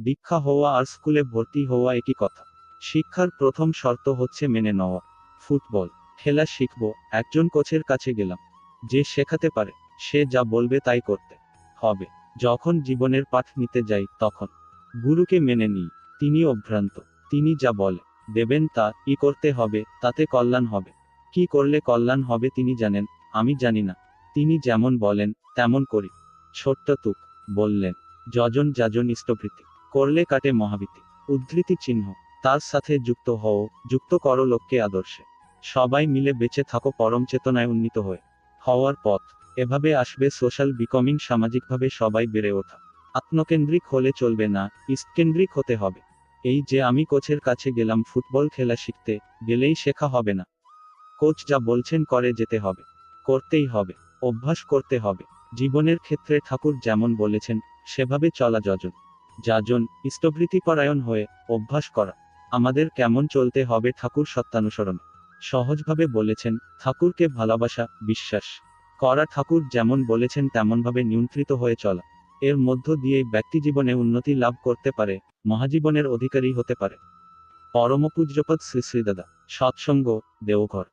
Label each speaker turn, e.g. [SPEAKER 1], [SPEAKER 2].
[SPEAKER 1] দীক্ষা হওয়া আর স্কুলে ভর্তি হওয়া একই কথা। শিক্ষার প্রথম শর্ত হচ্ছে মেনে নেওয়া। ফুটবল, খেলা শিখব, একজন কোচের কাছে গেলাম। যে শেখাতে পারে, সে যা বলবে তাই করতে হবে। যখন জীবনের পাঠ নিতে যাই, তখন গুরুকে মেনে নিই। তিনি অভ্রান্ত, তিনি যা বলে, দেবেন তা, ই করতে হবে, তাতে কল্যাণ হবে। কি করলে কল্যাণ হবে তিনি জানেন, আমি জানি না। তিনি যেমন বলেন, তেমন করি। ছোট্ট তুক, বললেন, যজন যাজন ইষ্টভৃতি। করলে কাটে মহাবীতি উদ্ধৃতি চিহ্ন, তার সাথে যুক্ত হও, যুক্ত করো লোককে আদর্শে। সবাই মিলে বেঁচে থাকো পরম চেতনায় উন্নীত হয়ে। হওয়ার পথ, এভাবে আসবে সোশ্যাল বিকমিং সামাজিকভাবে সবাই বেড়ে ওঠা। আত্মকেন্দ্রিক হলে চলবে না ইস্টকেন্দ্রিক হতে হবে। এই যে আমি কোচের কাছে গেলাম ফুটবল খেলা শিখতে, গেলেই শেখা হবে না। কোচ যা বলছেন করে যেতে হবে। করতেই হবে, অভ্যাস করতে হবে। জীবনের ক্ষেত্রে ঠাকুর যেমন বলেছেন, সেভাবে চলা যজন যাজন ইষ্টভৃতিপরায়ণ হয়ে অভ্যাস করা। আমাদের কেমন চলতে হবে ঠাকুর সত্যানুসরণে। সহজভাবে বলেছেন, ঠাকুরকে ভালোবাসা, বিশ্বাস। করা ঠাকুর যেমন বলেছেন তেমনভাবে নিয়ন্ত্রিত হয়ে চলা। এর মধ্য দিয়েই ব্যক্তি জীবনে উন্নতি লাভ করতে পারে, মহাজীবনের অধিকারী হতে পারে। পরমপূজ্যপদ শ্রী শ্রী দাদা, সৎসঙ্গ, দেওঘর।